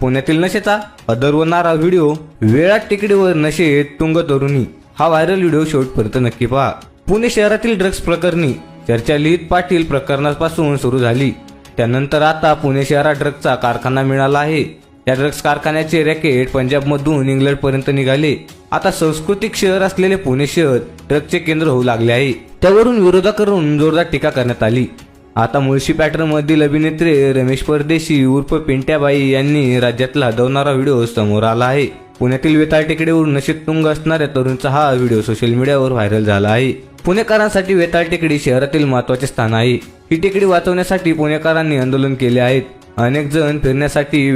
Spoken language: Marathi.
पुण्यातील नशेचा अदरवणारा व्हिडिओ वेळात टिकडीवर नशेत तुंग तरुणी. हा व्हायरल व्हिडिओ शेवटपर्यंत नक्की पहा. पुणे शहरातील ड्रग्ज प्रकरणी चर्चा लिहित पाटील प्रकरणापासून सुरू झाली. त्यानंतर आता पुणे शहरात ड्रग्जचा कारखाना मिळाला आहे. या ड्रग्ज कारखान्याचे रॅकेट पंजाबमधून इंग्लंडपर्यंत निघाले. आता सांस्कृतिक शहर असलेले पुणे शहर ड्रग्जचे केंद्र होऊ लागले आहे. त्यावरून विरोधाकडून जोरदार टीका करण्यात आली. आता मुळशी पॅटर्न मधील अभिनेत्री रमेश परदेशी उर्फ पिंट्याबाई यांनी राज्यातला हदवणारा व्हिडिओ समोर आला आहे. पुण्यातील वेताळ टेकडीवरून नशेत तुंग असणाऱ्या तरुणचा हा व्हिडिओ सोशल मीडियावर व्हायरल झाला आहे. पुणेकरांसाठी वेताळ टेकडी शहरातील महत्त्वाचे स्थान आहे. ही टेकडी वाचवण्यासाठी पुणेकरांनी आंदोलन केले आहेत. अनेक जण फिरण्यासाठी